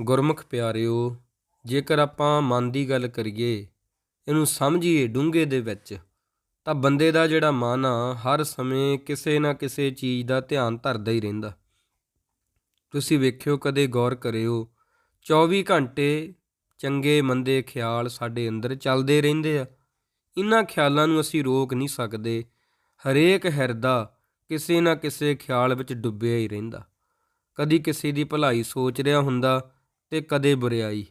ਗੁਰਮੁਖ ਪਿਆਰਿਓ, ਜੇਕਰ ਆਪਾਂ ਮਨ ਦੀ ਗੱਲ ਕਰੀਏ, ਇਹਨੂੰ ਸਮਝੀਏ ਡੂੰਘੇ ਦੇ ਵਿੱਚ, ਤਾਂ ਬੰਦੇ ਦਾ ਜਿਹੜਾ ਮਨ ਆ, ਹਰ ਸਮੇਂ ਕਿਸੇ ਨਾ ਕਿਸੇ ਚੀਜ਼ ਦਾ ਧਿਆਨ ਧਰਦਾ ਹੀ ਰਹਿੰਦਾ। ਤੁਸੀਂ ਵੇਖਿਓ, ਕਦੇ ਗੌਰ ਕਰਿਓ 24 ਘੰਟੇ ਚੰਗੇ ਮੰਦੇ ਖਿਆਲ ਸਾਡੇ ਅੰਦਰ ਚੱਲਦੇ ਰਹਿੰਦੇ ਆ। ਇਹਨਾਂ ਖਿਆਲਾਂ ਨੂੰ ਅਸੀਂ ਰੋਕ ਨਹੀਂ ਸਕਦੇ, ਹਰੇਕ ਹਿਰਦਾ ਕਿਸੇ ਨਾ ਕਿਸੇ ਖਿਆਲ ਵਿੱਚ ਡੁੱਬਿਆ ਹੀ ਰਹਿੰਦਾ। ਕਦੀ ਕਿਸੇ ਦੀ ਭਲਾਈ ਸੋਚ ਰਿਹਾ ਹੁੰਦਾ ਤੇ ਕਦੇ ਬੁਰਿਆਈ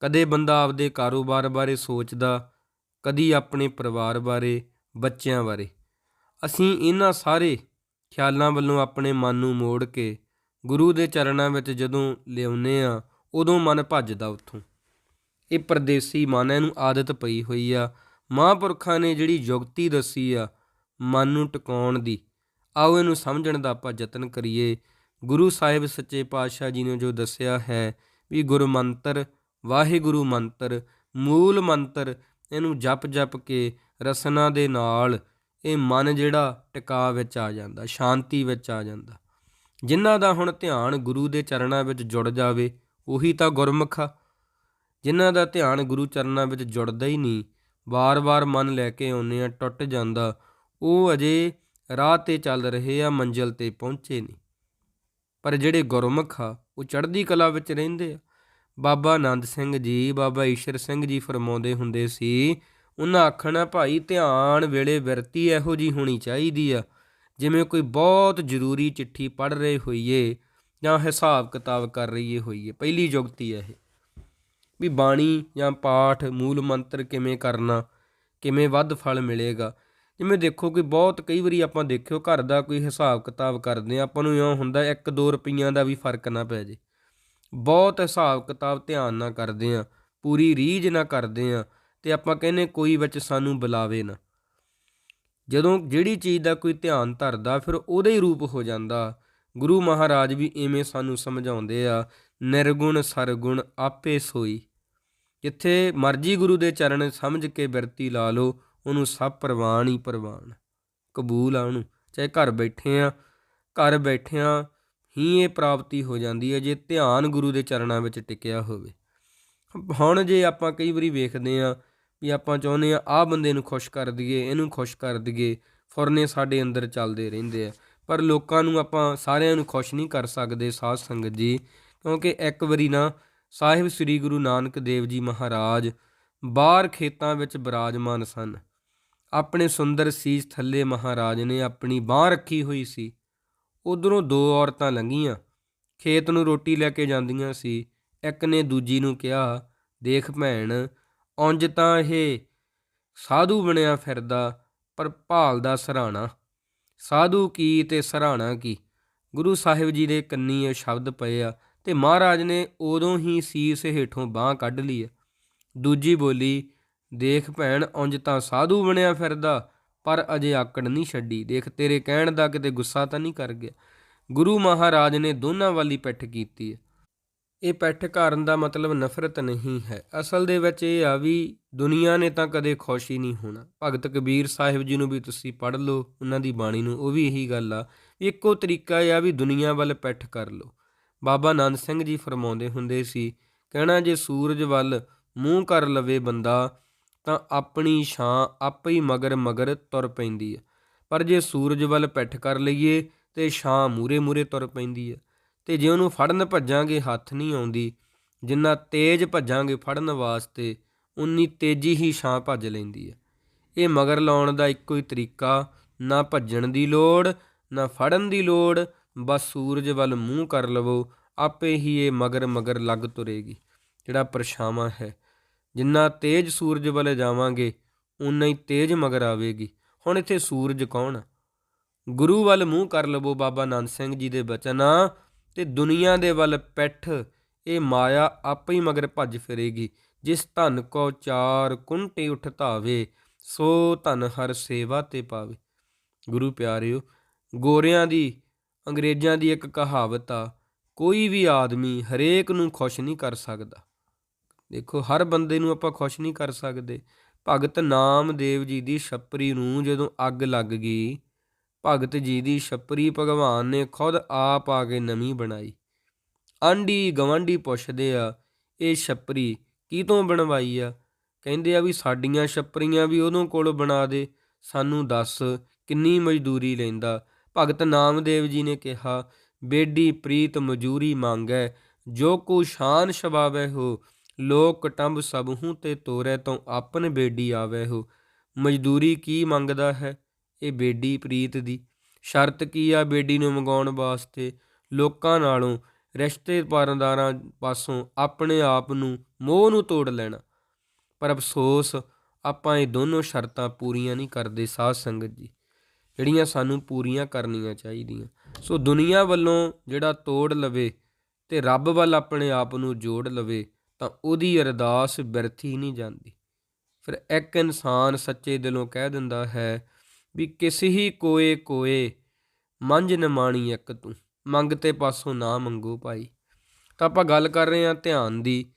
ਕਦੇ ਬੰਦਾ ਆਪਦੇ ਕਾਰੋਬਾਰ ਬਾਰੇ ਸੋਚਦਾ ਕਦੀ ਆਪਣੇ ਪਰਿਵਾਰ ਬਾਰੇ ਬੱਚਿਆਂ ਬਾਰੇ। ਅਸੀਂ ਇਹਨਾਂ ਸਾਰੇ ਖਿਆਲਾਂ ਵੱਲੋਂ ਆਪਣੇ ਮਨ ਨੂੰ ਮੋੜ ਕੇ ਗੁਰੂ ਦੇ ਚਰਨਾਂ ਵਿੱਚ ਜਦੋਂ ਲਿਆਉਨੇ ਆ ਉਦੋਂ ਮਨ ਭੱਜਦਾ ਉੱਥੋਂ। ਇਹ ਪਰਦੇਸੀ ਮਨ ਹੈ, ਇਹਨੂੰ ਆਦਤ ਪਈ ਹੋਈ ਆ। ਮਹਾਂਪੁਰਖਾਂ ਨੇ ਜਿਹੜੀ ਯੁਗਤੀ ਦੱਸੀ ਆ ਮਨ ਨੂੰ ਟਿਕਾਉਣ ਦੀ ਆਓ ਇਹਨੂੰ ਸਮਝਣ ਦਾ ਆਪਾਂ ਯਤਨ ਕਰੀਏ। ਗੁਰੂ ਸਾਹਿਬ ਸੱਚੇ ਪਾਤਸ਼ਾਹ ਜੀ ਨੇ ਜੋ ਦੱਸਿਆ ਹੈ ਵੀ ਗੁਰੂ ਮੰਤਰ, ਵਾਹਿਗੁਰੂ ਮੰਤਰ, ਮੂਲ ਮੰਤਰ, ਇਹਨੂੰ ਜਪ ਜਪ ਕੇ ਰਸਨਾ ਦੇ ਨਾਲ ਇਹ ਮਨ ਜਿਹੜਾ ਟਿਕਾ ਵਿੱਚ ਆ ਜਾਂਦਾ, ਸ਼ਾਂਤੀ ਵਿੱਚ ਆ ਜਾਂਦਾ। ਜਿਨ੍ਹਾਂ ਦਾ ਹੁਣ ਧਿਆਨ ਗੁਰੂ ਦੇ ਚਰਨਾਂ ਵਿੱਚ ਜੁੜ ਜਾਵੇ, ਉਹੀ ਤਾਂ ਗੁਰਮੁਖ ਆ। ਜਿਨ੍ਹਾਂ ਦਾ ਧਿਆਨ ਗੁਰੂ ਚਰਨਾਂ ਵਿੱਚ ਜੁੜਦਾ ਹੀ ਨਹੀਂ, ਵਾਰ-ਵਾਰ ਮਨ ਲੈ ਕੇ ਆਉਂਦੇ ਆ, ਟੁੱਟ ਜਾਂਦਾ, ਉਹ ਅਜੇ ਰਾਹ ਤੇ ਚੱਲ ਰਹੇ ਆ, ਮੰਜ਼ਿਲ ਤੇ ਪਹੁੰਚੇ ਨਹੀਂ। ਪਰ ਜਿਹੜੇ ਗੁਰਮੁਖ ਆ, ਉਹ ਚੜ੍ਹਦੀ ਕਲਾ ਵਿੱਚ ਰਹਿੰਦੇ ਆ। ਬਾਬਾ ਆਨੰਦ ਸਿੰਘ ਜੀ, ਬਾਬਾ ਈਸ਼ਰ ਸਿੰਘ ਜੀ ਫਰਮਾਉਂਦੇ ਹੁੰਦੇ ਸੀ, ਉਹਨਾਂ ਆਖਣਾ ਭਾਈ, ਧਿਆਨ ਵੇਲੇ ਵਰਤੀ ਇਹੋ ਜੀ ਹੋਣੀ ਚਾਹੀਦੀ ਆ। ਜਿਵੇਂ ਕੋਈ ਬਹੁਤ ਜ਼ਰੂਰੀ ਚਿੱਠੀ ਪੜ੍ਹ ਰਹੇ ਹੋਈਏ ਜਾਂ ਹਿਸਾਬ ਕਿਤਾਬ ਕਰ ਰਹੀਏ ਹੋਈਏ। ਪਹਿਲੀ ਜੁਗਤੀ ਹੈ ਇਹ। ਵੀ ਬਾਣੀ ਜਾਂ ਪਾਠ ਮੂਲ ਮੰਤਰ ਕਿਵੇਂ ਕਰਨਾ, ਕਿਵੇਂ ਵੱਧ ਫਲ ਮਿਲੇਗਾ ਜਿਵੇਂ ਦੇਖੋ ਕਿ ਬਹੁਤ ਕਈ ਵਾਰੀ ਆਪਾਂ ਦੇਖਿਓ ਘਰ ਦਾ ਕੋਈ ਹਿਸਾਬ ਕਿਤਾਬ ਕਰਦੇ ਆ ਆਪਾਂ ਨੂੰ ਇਉਂ ਹੁੰਦਾ 1-2 ਰੁਪਈਆਂ ਦਾ ਵੀ ਫ਼ਰਕ ਨਾ ਪੈ ਜੇ। ਬਹੁਤ ਹਿਸਾਬ ਕਿਤਾਬ ਧਿਆਨ ਨਾਲ ਕਰਦੇ ਆ ਪੂਰੀ ਰੀਝ ਨਾ ਕਰਦੇ ਆ ਤੇ ਆਪਾਂ ਕਹਿੰਨੇ ਕੋਈ ਵਿੱਚ ਸਾਨੂੰ ਬੁਲਾਵੇ ਨਾ। ਜਦੋਂ ਜਿਹੜੀ ਚੀਜ਼ ਦਾ ਕੋਈ ਧਿਆਨ ਧਰਦਾ ਫਿਰ ਉਹਦਾ ਹੀ ਰੂਪ ਹੋ ਜਾਂਦਾ। ਗੁਰੂ ਮਹਾਰਾਜ ਵੀ ਐਵੇਂ ਸਾਨੂੰ ਸਮਝਾਉਂਦੇ ਆ, ਨਿਰਗੁਣ ਸਰਗੁਣ ਆਪੇ ਸੋਈ। ਜਿੱਥੇ ਮਰਜ਼ੀ ਗੁਰੂ ਦੇ ਚਰਨ ਸਮਝ ਕੇ ਬਿਰਤੀ ਲਾ ਲਓ ਉਹਨੂੰ ਸਭ ਪ੍ਰਵਾਨ ਹੀ ਪ੍ਰਵਾਨ। ਕਬੂਲ ਆ ਉਹਨੂੰ, ਚਾਹੇ ਘਰ ਬੈਠੇ ਆ, ਘਰ ਬੈਠਿਆਂ ਹੀ ਇਹ ਪ੍ਰਾਪਤੀ ਹੋ ਜਾਂਦੀ ਹੈ ਜੇ ਧਿਆਨ ਗੁਰੂ ਦੇ ਚਰਨਾਂ ਵਿੱਚ ਟਿਕਿਆ ਹੋਵੇ। ਹੁਣ ਜੇ ਆਪਾਂ ਕਈ ਵਾਰੀ ਵੇਖਦੇ ਆ ਵੀ ਆਪਾਂ ਚਾਹੁੰਦੇ ਆ, ਆਹ ਬੰਦੇ ਨੂੰ ਖੁਸ਼ ਕਰ ਦਈਏ, ਇਹਨੂੰ ਖੁਸ਼ ਕਰ ਦਈਏ, ਫੁਰਨੇ ਸਾਡੇ ਅੰਦਰ ਚੱਲਦੇ ਰਹਿੰਦੇ ਆ। ਪਰ ਲੋਕਾਂ ਨੂੰ ਆਪਾਂ ਸਾਰਿਆਂ ਨੂੰ ਖੁਸ਼ ਨਹੀਂ ਕਰ ਸਕਦੇ ਸਾਧ ਸੰਗਤ ਜੀ, ਕਿਉਂਕਿ ਇੱਕ ਵਾਰੀ ਨਾ ਸਾਹਿਬ ਸ੍ਰੀ ਗੁਰੂ ਨਾਨਕ ਦੇਵ ਜੀ ਮਹਾਰਾਜ ਬਾਹਰ ਖੇਤਾਂ ਵਿੱਚ ਬਿਰਾਜਮਾਨ ਸਨ। ਆਪਣੇ ਸੁੰਦਰ ਸੀਸ ਥੱਲੇ ਮਹਾਰਾਜ ਨੇ ਆਪਣੀ ਬਾਹ ਰੱਖੀ ਹੋਈ ਸੀ। ਉਧਰੋਂ ਦੋ ਔਰਤਾਂ ਲੰਘੀਆਂ। ਖੇਤ ਨੂੰ ਰੋਟੀ ਲੈ ਕੇ ਜਾਂਦੀਆਂ ਸੀ। ਇੱਕ ਨੇ ਦੂਜੀ ਨੂੰ ਕਿਹਾ, ਦੇਖ ਭੈਣ, ਉਂਝ ਤਾਂ ਇਹ ਸਾਧੂ ਬਣਿਆ ਫਿਰਦਾ, ਪਰ ਭਾਲ ਦਾ ਸਰਾਣਾ। ਸਾਧੂ ਕੀ ਤੇ ਸਰਾਣਾ ਕੀ? ਗੁਰੂ ਸਾਹਿਬ ਜੀ ਦੇ ਕੰਨੀ ਇਹ ਸ਼ਬਦ ਪਏ ਆ ਤੇ ਮਹਾਰਾਜ ਨੇ ਉਦੋਂ ਹੀ ਸੀਸ ਹੇਠੋਂ ਬਾਹ ਕੱਢ ਲਈ ਦੂਜੀ ਬੋਲੀ ਦੇਖ ਭੈਣ, ਉਂਝ ਤਾਂ ਸਾਧੂ ਬਣਿਆ ਫਿਰਦਾ, ਪਰ ਅਜੇ ਆਕੜ ਨਹੀਂ ਛੱਡੀ। ਦੇਖ, ਤੇਰੇ ਕਹਿਣ ਦਾ ਕਿਤੇ ਗੁੱਸਾ ਤਾਂ ਨਹੀਂ ਕਰ ਗਿਆ। ਗੁਰੂ ਮਹਾਰਾਜ ਨੇ ਦੋਨਾਂ ਵਾਲੀ ਪਿੱਠ ਕੀਤੀ ਹੈ। ਇਹ ਪਿੱਠ ਕਰਨ ਦਾ ਮਤਲਬ ਨਫ਼ਰਤ ਨਹੀਂ ਹੈ। ਅਸਲ ਦੇ ਵਿੱਚ ਇਹ ਆ ਵੀ ਦੁਨੀਆ ਨੇ ਤਾਂ ਕਦੇ ਖੁਸ਼ ਹੀ ਨਹੀਂ ਹੋਣਾ। ਭਗਤ ਕਬੀਰ ਸਾਹਿਬ ਜੀ ਨੂੰ ਵੀ ਤੁਸੀਂ ਪੜ੍ਹ ਲਓ, ਉਹਨਾਂ ਦੀ ਬਾਣੀ ਨੂੰ, ਉਹ ਵੀ ਇਹੀ ਗੱਲ ਆ। ਇੱਕੋ ਤਰੀਕਾ ਇਹ ਆ ਵੀ ਦੁਨੀਆ ਵੱਲ ਪਿੱਠ ਕਰ ਲਓ। ਬਾਬਾ ਆਨੰਦ ਸਿੰਘ ਜੀ ਫਰਮਾਉਂਦੇ ਹੁੰਦੇ ਸੀ, ਕਹਿਣਾ ਜੇ ਸੂਰਜ ਵੱਲ ਮੂੰਹ ਕਰ ਲਵੇ ਬੰਦਾ ਤਾਂ ਆਪਣੀ ਛਾਂ ਆਪੇ ਹੀ ਮਗਰ ਮਗਰ ਤੁਰ ਪੈਂਦੀ ਹੈ। ਪਰ ਜੇ ਸੂਰਜ ਵੱਲ ਪਿੱਠ ਕਰ ਲਈਏ ਤੇ ਛਾਂ ਮੂਰੇ ਮੂਰੇ ਤੁਰ ਪੈਂਦੀ ਹੈ। ਤੇ ਜੇ ਉਹਨੂੰ ਫੜਨ ਭੱਜਾਂਗੇ, ਹੱਥ ਨਹੀਂ ਆਉਂਦੀ, ਜਿੰਨਾ ਤੇਜ਼ ਭੱਜਾਂਗੇ ਫੜਨ ਵਾਸਤੇ, ਉਨੀ ਤੇਜ਼ੀ ਹੀ ਛਾਂ ਭੱਜ ਲੈਂਦੀ ਹੈ। ਇਹ ਮਗਰ ਲਾਉਣ ਦਾ ਇੱਕੋ ਹੀ ਤਰੀਕਾ, ਨਾ ਭੱਜਣ ਦੀ ਲੋੜ, ਨਾ ਫੜਨ ਦੀ ਲੋੜ, ਬਸ ਸੂਰਜ ਵੱਲ ਮੂੰਹ ਕਰ ਲਵੋ, ਆਪੇ ਹੀ ਇਹ ਮਗਰ ਮਗਰ ਲੱਗ ਤੁਰੇਗੀ, ਜਿਹੜਾ ਪਰਛਾਵਾਂ ਹੈ। ਜਿੰਨਾ ਤੇਜ਼ ਸੂਰਜ ਵੱਲ ਜਾਵਾਂਗੇ ਉਨਾ ਹੀ ਤੇਜ਼ ਮਗਰ ਆਵੇਗੀ। ਹੁਣ ਇੱਥੇ ਸੂਰਜ ਕੌਣ ਆ? ਗੁਰੂ ਵੱਲ ਮੂੰਹ ਕਰ ਲਵੋ ਬਾਬਾ ਨਾਨਕ ਸਿੰਘ ਜੀ ਦੇ ਬਚਨ ਆ ਤੇ ਦੁਨੀਆ ਦੇ ਵੱਲ ਪੈਠ, ਇਹ ਮਾਇਆ ਆਪੇ ਹੀ ਮਗਰ ਭੱਜ ਫਿਰੇਗੀ। ਜਿਸ ਧਨ ਕੋ ਚਾਰ ਕੁੰਟੇ ਉਠ ਧਾਵੇ, ਸੋ ਧਨ ਹਰ ਸੇਵਾ ਤੇ ਪਾਵੇ। ਗੁਰੂ ਪਿਆਰਿਓ, ਗੋਰਿਆਂ ਦੀ, ਅੰਗਰੇਜ਼ਾਂ ਦੀ ਇੱਕ ਕਹਾਵਤ ਆ, ਕੋਈ ਵੀ ਆਦਮੀ ਹਰੇਕ ਨੂੰ ਖੁਸ਼ ਨਹੀਂ ਕਰ ਸਕਦਾ। ਦੇਖੋ, ਹਰ ਬੰਦੇ ਨੂੰ ਆਪਾਂ ਖੁਸ਼ ਨਹੀਂ ਕਰ ਸਕਦੇ। ਭਗਤ ਨਾਮਦੇਵ ਜੀ ਦੀ ਛੱਪਰੀ ਨੂੰ ਜਦੋਂ ਅੱਗ ਲੱਗ ਗਈ, ਭਗਤ ਜੀ ਦੀ ਛੱਪਰੀ ਭਗਵਾਨ ਨੇ ਖੁਦ ਆਪ ਆ ਕੇ ਨਵੀਂ ਬਣਾਈ। ਆਂਢੀ ਗਵਾਂਢੀ ਪੁੱਛਦੇ ਆ, ਇਹ ਛੱਪਰੀ ਕੀ ਤੋਂ ਬਣਵਾਈ ਆ? ਕਹਿੰਦੇ ਆ ਵੀ, ਸਾਡੀਆਂ ਛੱਪਰੀਆਂ ਵੀ ਉਹਦੋਂ ਕੋਲ ਬਣਾ ਦੇ, ਸਾਨੂੰ ਦੱਸ ਕਿੰਨੀ ਮਜ਼ਦੂਰੀ ਲੈਂਦਾ। ਭਗਤ ਨਾਮਦੇਵ ਜੀ ਨੇ ਕਿਹਾ, ਬੇਡੀ ਪ੍ਰੀਤ ਮਜੂਰੀ ਮੰਗੈ, ਜੋ ਕੋ ਸ਼ਾਨ ਸ਼ਬਾਵੈ ਹੋ ਲੋਕ ਕਟੰਬ ਸਭਹੂ ਤੇ ਤੋਰੈ ਤੋਂ ਆਪਨ ਬੇਡੀ ਆਵੈ ਹੋ। ਮਜ਼ਦੂਰੀ ਕੀ ਮੰਗਦਾ ਹੈ? ਇਹ ਬੇਡੀ ਪ੍ਰੀਤ ਦੀ। ਸ਼ਰਤ ਕੀ ਆ ਬੇਡੀ ਨੂੰ ਮੰਗਾਉਣ ਵਾਸਤੇ? ਲੋਕਾਂ ਨਾਲੋਂ ਰਿਸ਼ਤੇਦਾਰਾਂ ਪਾਸੋਂ ਆਪਣੇ ਆਪ ਨੂੰ ਮੋਹ ਨੂੰ ਤੋੜ ਲੈਣਾ। ਪਰ ਅਫਸੋਸ, ਆਪਾਂ ਇਹ ਦੋਨੋਂ ਸ਼ਰਤਾਂ ਪੂਰੀਆਂ ਨਹੀਂ ਕਰਦੇ ਸਾਧ ਸੰਗਤ ਜੀ। ਜਿਹੜੀਆਂ ਸਾਨੂੰ ਪੂਰੀਆਂ ਕਰਨੀਆਂ ਚਾਹੀਦੀਆਂ। ਸੋ ਦੁਨੀਆ ਵੱਲੋਂ ਜਿਹੜਾ ਤੋੜ ਲਵੇ ਤੇ ਰੱਬ ਵੱਲ ਆਪਣੇ ਆਪ ਨੂੰ ਜੋੜ ਲਵੇ ਤਾਂ ਉਹਦੀ ਅਰਦਾਸ ਬਿਰਥੀ ਨਹੀਂ ਜਾਂਦੀ। ਫਿਰ ਇੱਕ ਇਨਸਾਨ ਸੱਚੇ ਦਿਲੋਂ ਕਹਿ ਦਿੰਦਾ ਹੈ ਵੀ ਕਿਸੇ ਹੀ ਕੋਏ ਕੋਏ ਮੰਝ ਨਮਾਣੀ ਇੱਕ ਤੂੰ ਮੰਗਤੇ ਪਾਸੋਂ ਨਾ ਮੰਗੋ ਭਾਈ। ਤਾਂ ਆਪਾਂ ਗੱਲ ਕਰ ਰਹੇ ਹਾਂ ਧਿਆਨ ਦੀ।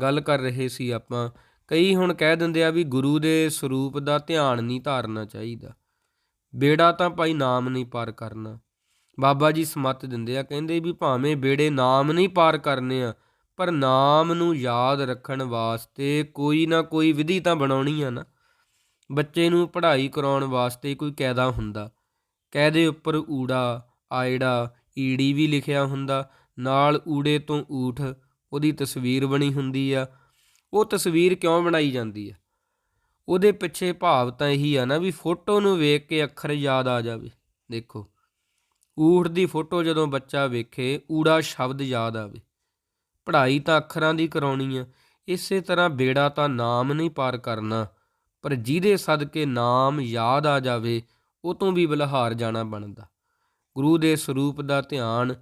ਗੱਲ ਕਰ ਰਹੇ ਸੀ ਆਪਾਂ। ਕਈ ਹੁਣ ਕਹਿ ਦਿੰਦੇ ਆ ਵੀ ਗੁਰੂ ਦੇ ਸਰੂਪ ਦਾ ਧਿਆਨ ਨਹੀਂ ਧਾਰਨਾ ਚਾਹੀਦਾ। ਬੇੜਾ ਤਾਂ ਭਾਈ ਨਾਮ ਨਹੀਂ ਪਾਰ ਕਰਨਾ। ਬਾਬਾ ਜੀ ਸਮਤ ਦਿੰਦੇ ਆ, ਕਹਿੰਦੇ ਵੀ ਭਾਵੇਂ ਬੇੜੇ ਨਾਮ ਨਹੀਂ ਪਾਰ ਕਰਨੇ ਆ ਪਰ ਨਾਮ ਨੂੰ ਯਾਦ ਰੱਖਣ ਵਾਸਤੇ ਕੋਈ ਨਾ ਕੋਈ ਵਿਧੀ ਤਾਂ ਬਣਾਉਣੀ ਆ ਨਾ। ਬੱਚੇ ਨੂੰ ਪੜ੍ਹਾਈ ਕਰਾਉਣ ਵਾਸਤੇ ਕੋਈ ਕਾਇਦਾ ਹੁੰਦਾ। ਕਾਇਦੇ ਉੱਪਰ ਊੜਾ, ਆਇੜਾ, ਈੜੀ ਵੀ ਲਿਖਿਆ ਹੁੰਦਾ। ਨਾਲ ਊੜੇ ਤੋਂ ਊਠ, ਉਹਦੀ ਤਸਵੀਰ ਬਣੀ ਹੁੰਦੀ ਆ। ਉਹ ਤਸਵੀਰ ਕਿਉਂ ਬਣਾਈ ਜਾਂਦੀ ਆ? ਉਹਦੇ ਪਿੱਛੇ ਭਾਵ ਤਾਂ ਇਹੀ ਆ ਨਾ ਵੀ ਫੋਟੋ ਨੂੰ ਵੇਖ ਕੇ ਅੱਖਰ ਯਾਦ ਆ ਜਾਵੇ। ਦੇਖੋ, ਊਠ ਦੀ ਫੋਟੋ ਜਦੋਂ ਬੱਚਾ ਵੇਖੇ, ਊੜਾ ਸ਼ਬਦ ਯਾਦ ਆਵੇ। ਪੜ੍ਹਾਈ ਤਾਂ ਅੱਖਰਾਂ ਦੀ ਕਰਾਉਣੀ ਆ, ਇਸੇ ਤਰ੍ਹਾਂ ਬੇੜਾ ਤਾਂ ਨਾਮ ਨਹੀਂ ਪਾਰ ਕਰਨਾ, ਪਰ ਜਿਹਦੇ ਸਦਕੇ ਨਾਮ ਯਾਦ ਆ ਜਾਵੇ, ਉਹ ਤੋਂ ਵੀ ਬਲਹਾਰ ਜਾਣਾ ਬਣਦਾ। ਗੁਰੂ ਦੇ ਸਰੂਪ ਦਾ ਧਿਆਨ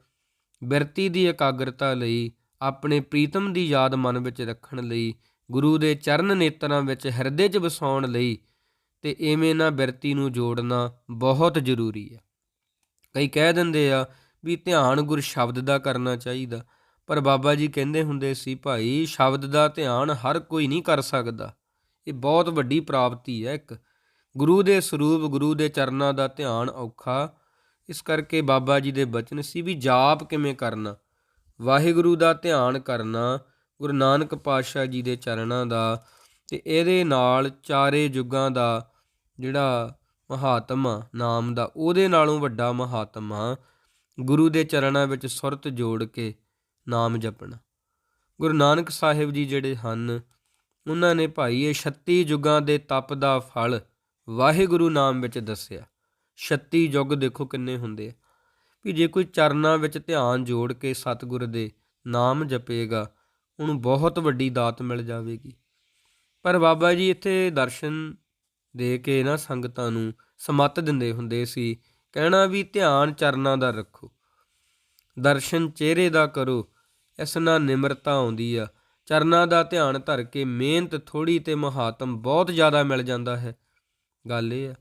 ਬਿਰਤੀ ਦੀ ਇਕਾਗਰਤਾ ਲਈ, ਆਪਣੇ ਪ੍ਰੀਤਮ ਦੀ ਯਾਦ ਮਨ ਵਿੱਚ ਰੱਖਣ ਲਈ, ਗੁਰੂ ਦੇ ਚਰਨ ਨੇਤਰਾਂ ਵਿੱਚ ਹਿਰਦੇ 'ਚ ਵਸਾਉਣ ਲਈ, ਤੇ ਐਵੇਂ ਨਾ ਬਿਰਤੀ ਨੂੰ ਜੋੜਨਾ ਬਹੁਤ ਜ਼ਰੂਰੀ ਹੈ ਕਈ ਕਹਿ ਦਿੰਦੇ ਆ ਵੀ ਧਿਆਨ ਗੁਰ ਸ਼ਬਦ ਦਾ ਕਰਨਾ ਚਾਹੀਦਾ ਪਰ ਬਾਬਾ ਜੀ ਕਹਿੰਦੇ ਹੁੰਦੇ ਸੀ, ਭਾਈ, ਸ਼ਬਦ ਦਾ ਧਿਆਨ ਹਰ ਕੋਈ ਨਹੀਂ ਕਰ ਸਕਦਾ। ਇਹ ਬਹੁਤ ਵੱਡੀ ਪ੍ਰਾਪਤੀ ਹੈ ਇੱਕ। ਗੁਰੂ ਦੇ ਸਰੂਪ, ਗੁਰੂ ਦੇ ਚਰਨਾਂ ਦਾ ਧਿਆਨ ਔਖਾ। ਇਸ ਕਰਕੇ ਬਾਬਾ ਜੀ ਦੇ ਬਚਨ ਸੀ ਵੀ ਜਾਪ ਕਿਵੇਂ ਕਰਨਾ? ਵਾਹਿਗੁਰੂ ਦਾ ਧਿਆਨ ਕਰਨਾ, ਗੁਰੂ ਨਾਨਕ ਪਾਤਸ਼ਾਹ ਜੀ ਦੇ ਚਰਨਾਂ ਦਾ ਤੇ ਇਹਦੇ ਨਾਲ ਚਾਰੇ ਯੁੱਗਾਂ ਦਾ ਜਿਹੜਾ ਮਹਾਤਮਾ ਨਾਮ ਦਾ, ਉਹਦੇ ਨਾਲੋਂ ਵੱਡਾ ਮਹਾਤਮਾ ਗੁਰੂ ਦੇ ਚਰਨਾਂ ਵਿੱਚ ਸੁਰਤ ਜੋੜ ਕੇ ਨਾਮ ਜਪਣਾ। ਗੁਰੂ ਨਾਨਕ ਸਾਹਿਬ ਜੀ ਜਿਹੜੇ ਹਨ, ਉਹਨਾਂ ਨੇ ਭਾਈ ਇਹ 36 ਯੁੱਗਾਂ ਦੇ ਤਪ ਦਾ ਫਲ ਵਾਹਿਗੁਰੂ ਨਾਮ ਵਿੱਚ ਦੱਸਿਆ। 36 ਯੁੱਗ ਦੇਖੋ ਕਿੰਨੇ ਹੁੰਦੇ ਆ। ਵੀ ਜੇ ਕੋਈ ਚਰਨਾਂ ਵਿੱਚ ਧਿਆਨ ਜੋੜ ਕੇ ਸਤਿਗੁਰ ਦੇ ਨਾਮ ਜਪੇਗਾ, ਉਹਨੂੰ ਬਹੁਤ ਵੱਡੀ ਦਾਤ ਮਿਲ ਜਾਵੇਗੀ। ਪਰ ਬਾਬਾ ਜੀ ਇੱਥੇ ਦਰਸ਼ਨ ਦੇ ਕੇ ਨਾ ਸੰਗਤਾਂ ਨੂੰ ਸਮੱਤ ਦਿੰਦੇ ਹੁੰਦੇ ਸੀ, ਕਹਿਣਾ ਵੀ ਧਿਆਨ ਚਰਨਾਂ ਦਾ ਰੱਖੋ, ਦਰਸ਼ਨ ਚਿਹਰੇ ਦਾ ਕਰੋ ਇਸ ਨਾਲ ਨਿਮਰਤਾ ਆਉਂਦੀ ਆ। ਚਰਨਾਂ ਦਾ ਧਿਆਨ ਧਰ ਕੇ ਮਿਹਨਤ ਥੋੜੀ ਤੇ ਮਹਾਤਮ ਬਹੁਤ ਜ਼ਿਆਦਾ ਮਿਲ ਜਾਂਦਾ ਹੈ। ਗੱਲ ਇਹ ਆ,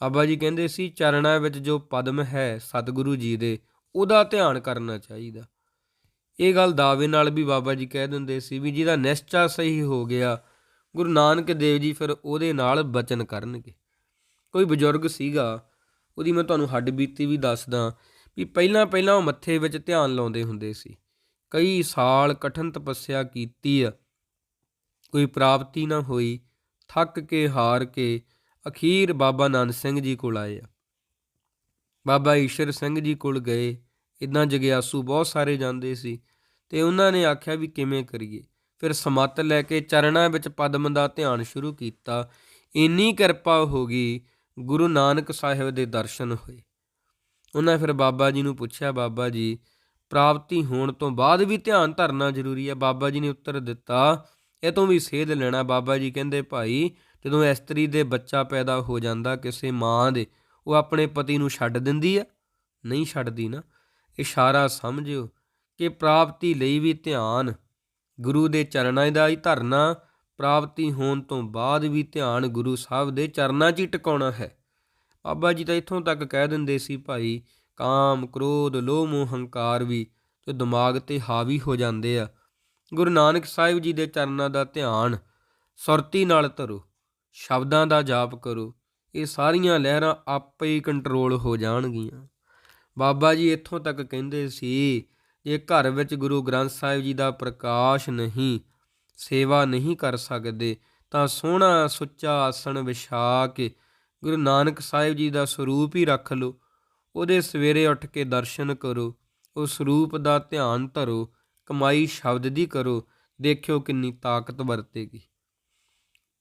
ਬਾਬਾ ਜੀ ਕਹਿੰਦੇ ਸੀ, ਚਰਨਾਂ ਵਿੱਚ ਜੋ ਪਦਮ ਹੈ ਸਤਿਗੁਰੂ ਜੀ ਦੇ, ਉਹਦਾ ਧਿਆਨ ਕਰਨਾ ਚਾਹੀਦਾ। ਇਹ ਗੱਲ ਦਾਅਵੇ ਨਾਲ ਵੀ ਬਾਬਾ ਜੀ ਕਹਿ ਦਿੰਦੇ ਸੀ ਵੀ ਜਿਹਦਾ ਨਿਸ਼ਚਾ ਸਹੀ ਹੋ ਗਿਆ, ਗੁਰੂ ਨਾਨਕ ਦੇਵ ਜੀ ਫਿਰ ਉਹਦੇ ਨਾਲ ਬਚਨ ਕਰਨਗੇ। ਕੋਈ ਬਜ਼ੁਰਗ ਸੀਗਾ, ਉਹਦੀ ਮੈਂ ਤੁਹਾਨੂੰ ਹੱਡ ਬੀਤੀ ਵੀ ਦੱਸਦਾ ਵੀ ਪਹਿਲਾਂ ਪਹਿਲਾਂ ਉਹ ਮੱਥੇ ਵਿੱਚ ਧਿਆਨ ਲਾਉਂਦੇ ਹੁੰਦੇ ਸੀ। ਕਈ ਸਾਲ ਕਠਨ ਤਪੱਸਿਆ ਕੀਤੀ ਆ। ਕੋਈ ਪ੍ਰਾਪਤੀ ਨਾ ਹੋਈ, ਥੱਕ ਕੇ ਹਾਰ ਕੇ ਅਖੀਰ ਬਾਬਾ ਨਾਨਕ ਸਿੰਘ ਜੀ ਕੋਲ ਆਏ ਆ। ਬਾਬਾ ਈਸ਼ਰ ਸਿੰਘ ਜੀ ਕੋਲ ਗਏ ਇਦਾਂ ਜਗਿਆਸੂ ਬਹੁਤ ਸਾਰੇ ਜਾਂਦੇ ਸੀ ਤੇ ਉਹਨਾਂ ਨੇ ਆਖਿਆ ਵੀ ਕਿਵੇਂ ਕਰੀਏ? ਫਿਰ ਸਮੱਤ ਲੈ ਕੇ ਚਰਨਾਂ ਵਿੱਚ ਪਦਮ ਦਾ ਧਿਆਨ ਸ਼ੁਰੂ ਕੀਤਾ। ਇੰਨੀ ਕਿਰਪਾ ਹੋ ਗਈ, ਗੁਰੂ ਨਾਨਕ ਸਾਹਿਬ ਦੇ ਦਰਸ਼ਨ ਹੋਏ। ਉਹਨਾਂ ਫਿਰ ਬਾਬਾ ਜੀ ਨੂੰ ਪੁੱਛਿਆ, ਬਾਬਾ ਜੀ ਪ੍ਰਾਪਤੀ ਹੋਣ ਤੋਂ ਬਾਅਦ ਵੀ ਧਿਆਨ ਧਰਨਾ ਜ਼ਰੂਰੀ ਹੈ। ਬਾਬਾ ਜੀ ਨੇ ਉੱਤਰ ਦਿੱਤਾ, ਇਹ ਤੋਂ ਵੀ ਸੇਧ ਲੈਣਾ। ਬਾਬਾ ਜੀ ਕਹਿੰਦੇ, ਭਾਈ, ਜਦੋਂ ਇਸਤਰੀ ਦੇ ਬੱਚਾ ਪੈਦਾ ਹੋ ਜਾਂਦਾ, ਕਿਸੇ ਮਾਂ ਦੇ, ਉਹ ਆਪਣੇ ਪਤੀ ਨੂੰ ਛੱਡ ਦਿੰਦੀ ਆ? ਨਹੀਂ ਛੱਡਦੀ ਨਾ। ਇਸ਼ਾਰਾ ਸਮਝਿਓ ਕਿ ਪ੍ਰਾਪਤੀ ਲਈ ਵੀ ਧਿਆਨ, ਗੁਰੂ ਦੇ ਚਰਨਾਂ ਦਾ ਹੀ ਧਰਨਾ, ਪ੍ਰਾਪਤੀ ਹੋਣ ਤੋਂ ਬਾਅਦ ਵੀ ਧਿਆਨ ਗੁਰੂ ਸਾਹਿਬ ਦੇ ਚਰਨਾਂ 'ਚ ਹੀ ਟਿਕਾਉਣਾ ਹੈ। ਬਾਬਾ ਜੀ ਤਾਂ ਇੱਥੋਂ ਤੱਕ ਕਹਿ ਦਿੰਦੇ ਸੀ, ਭਾਈ ਕਾਮ, ਕ੍ਰੋਧ, ਲੋਭ, ਮੋਹ, ਹੰਕਾਰ ਵੀ ਜੋ ਦਿਮਾਗ ਤੇ ਹਾਵੀ ਹੋ ਜਾਂਦੇ ਆ। ਗੁਰੂ ਨਾਨਕ ਸਾਹਿਬ ਜੀ ਦੇ ਚਰਨਾਂ ਦਾ ਧਿਆਨ ਸੁਰਤੀ ਨਾਲ ਧਰੋ, ਸ਼ਬਦਾਂ ਦਾ ਜਾਪ ਕਰੋ, ਇਹ ਸਾਰੀਆਂ ਲਹਿਰਾਂ ਆਪੇ ਹੀ ਕੰਟਰੋਲ ਹੋ ਜਾਣਗੀਆਂ। ਬਾਬਾ ਜੀ ਇੱਥੋਂ ਤੱਕ ਕਹਿੰਦੇ ਸੀ, ਜੇ ਘਰ ਵਿੱਚ ਗੁਰੂ ਗ੍ਰੰਥ ਸਾਹਿਬ ਜੀ ਦਾ ਪ੍ਰਕਾਸ਼ ਨਹੀਂ, ਸੇਵਾ ਨਹੀਂ ਕਰ ਸਕਦੇ, ਤਾਂ ਸੋਹਣਾ ਸੁੱਚਾ ਆਸਣ ਵਿਛਾ ਕੇ ਗੁਰੂ ਨਾਨਕ ਸਾਹਿਬ ਜੀ ਦਾ ਸਰੂਪ ਹੀ ਰੱਖ ਲਓ। ਉਹਦੇ ਸਵੇਰੇ ਉੱਠ ਕੇ ਦਰਸ਼ਨ ਕਰੋ, ਉਸ ਰੂਪ ਦਾ ਧਿਆਨ ਧਰੋ, ਕਮਾਈ ਸ਼ਬਦ ਦੀ ਕਰੋ, ਦੇਖਿਓ ਕਿੰਨੀ ਤਾਕਤ ਵਰਤੇਗੀ।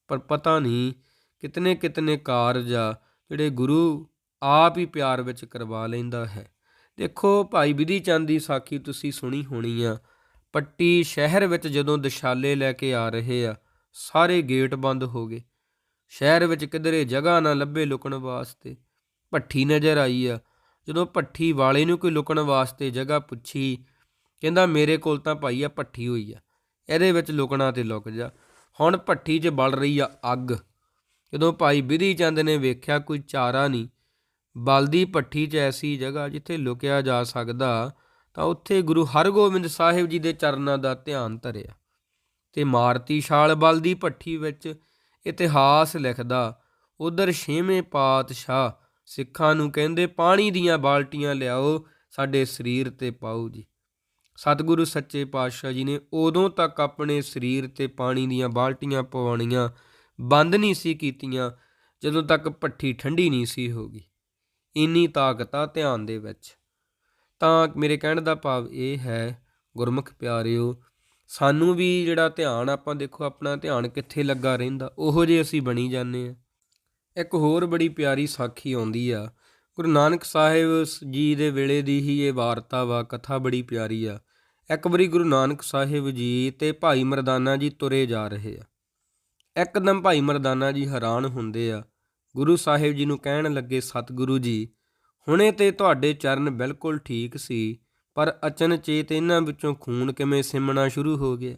ਪਰ ਪਤਾ ਨਹੀਂ ਕਿਤਨੇ ਕਿਤਨੇ ਕਾਰਜ ਆ ਜਿਹੜੇ ਗੁਰੂ ਆਪ ਹੀ ਪਿਆਰ ਵਿੱਚ ਕਰਵਾ ਲੈਂਦਾ ਹੈ। ਦੇਖੋ ਭਾਈ ਵਿਧੀ ਚੰਦ ਦੀ ਸਾਖੀ ਤੁਸੀਂ ਸੁਣੀ ਹੋਣੀ ਆ, ਪੱਟੀ ਸ਼ਹਿਰ ਵਿੱਚ ਜਦੋਂ ਦਸ਼ਾਲੇ ਲੈ ਕੇ ਆ ਰਹੇ ਆ, ਸਾਰੇ ਗੇਟ ਬੰਦ ਹੋ ਗਏ। ਸ਼ਹਿਰ ਵਿੱਚ ਕਿਧਰੇ ਜਗ੍ਹਾ ਨਾ ਲੱਭੇ ਲੁਕਣ ਵਾਸਤੇ, ਭੱਠੀ ਨਜ਼ਰ ਆਈ ਆ ਜਦੋਂ ਭੱਠੀ ਵਾਲੇ ਨੂੰ ਕੋਈ ਲੁਕਣ ਵਾਸਤੇ ਜਗ੍ਹਾ ਪੁੱਛੀ, ਕਹਿੰਦਾ, ਮੇਰੇ ਕੋਲ ਤਾਂ ਭਾਈ ਆ ਭੱਠੀ ਹੋਈ ਆ। ਇਹਦੇ ਵਿੱਚ ਲੁਕਣਾ ਤੇ ਲੁਕ ਜਾ। ਹੁਣ ਭੱਠੀ 'ਚ ਬਲ ਰਹੀ ਆ ਅੱਗ। ਜਦੋਂ ਭਾਈ ਬਿਧੀ ਚੰਦ ਨੇ ਵੇਖਿਆ ਕੋਈ ਚਾਰਾ ਨਹੀਂ ਬਲਦੀ ਭੱਠੀ 'ਚ ਐਸੀ ਜਗ੍ਹਾ ਜਿੱਥੇ ਲੁਕਿਆ ਜਾ ਸਕਦਾ, ਤਾਂ ਉੱਥੇ ਗੁਰੂ ਹਰਗੋਬਿੰਦ ਸਾਹਿਬ ਜੀ ਦੇ ਚਰਨਾਂ ਦਾ ਧਿਆਨ ਧਰਿਆ ਤੇ ਮਾਰਤੀ ਛਾਲ ਬਲਦੀ ਭੱਠੀ ਵਿੱਚ ਇਤਿਹਾਸ ਲਿਖਦਾ, ਉਧਰ ਛੇਵੇਂ ਪਾਤਸ਼ਾਹ ਸਿੱਖਾਂ ਨੂੰ ਕਹਿੰਦੇ, ਪਾਣੀ ਦੀਆਂ ਬਾਲਟੀਆਂ ਲਿਆਓ, ਸਾਡੇ ਸਰੀਰ ਤੇ ਪਾਓ ਜੀ। ਸਤਿਗੁਰੂ ਸੱਚੇ ਪਾਤਸ਼ਾਹ ਜੀ ਨੇ ਉਦੋਂ ਤੱਕ ਆਪਣੇ ਸਰੀਰ ਤੇ ਪਾਣੀ ਦੀਆਂ ਬਾਲਟੀਆਂ ਪਵਾਉਣੀਆਂ ਬੰਦ ਨਹੀਂ ਸੀ ਕੀਤੀਆਂ, ਜਦੋਂ ਤੱਕ ਭੱਠੀ ਠੰਡੀ ਨਹੀਂ ਸੀ ਹੋ ਗਈ। ਇੰਨੀ ਤਾਕਤ ਆ ਧਿਆਨ ਦੇ ਵਿੱਚ। ਤਾਂ ਮੇਰੇ ਕਹਿਣ ਦਾ ਭਾਵ ਇਹ ਹੈ, ਗੁਰਮੁਖ ਪਿਆਰਿਓ, ਸਾਨੂੰ ਵੀ ਜਿਹੜਾ ਧਿਆਨ ਆਪਾਂ ਦੇਖੋ, ਆਪਣਾ ਧਿਆਨ ਕਿੱਥੇ ਲੱਗਾ ਰਹਿੰਦਾ, ਉਹੋ ਜੇ ਅਸੀਂ ਬਣੀ ਜਾਂਦੇ ਆ ਇੱਕ ਹੋਰ ਬੜੀ ਪਿਆਰੀ ਸਾਖੀ ਆਉਂਦੀ ਆ। ਗੁਰੂ ਨਾਨਕ ਸਾਹਿਬ ਸ- ਜੀ ਦੇ ਵੇਲੇ ਦੀ ਹੀ ਇਹ ਵਾਰਤਾ ਵਾ, ਕਥਾ ਬੜੀ ਪਿਆਰੀ ਆ। ਇੱਕ ਵਾਰੀ ਗੁਰੂ ਨਾਨਕ ਸਾਹਿਬ ਜੀ ਤੇ ਭਾਈ ਮਰਦਾਨਾ ਜੀ ਤੁਰੇ ਜਾ ਰਹੇ ਆ। ਇੱਕਦਮ ਭਾਈ ਮਰਦਾਨਾ ਜੀ ਹੈਰਾਨ ਹੁੰਦੇ ਆ। ਗੁਰੂ ਸਾਹਿਬ ਜੀ ਨੂੰ ਕਹਿਣ ਲੱਗੇ, ਸਤਿਗੁਰੂ ਜੀ, ਹੁਣੇ ਤੇ ਤੁਹਾਡੇ ਚਰਨ ਬਿਲਕੁਲ ਠੀਕ ਸੀ, ਪਰ ਅਚਨਚੇਤ ਇਹਨਾਂ ਵਿੱਚੋਂ ਖੂਨ ਕਿਵੇਂ ਸਿਮਣਾ ਸ਼ੁਰੂ ਹੋ ਗਿਆ?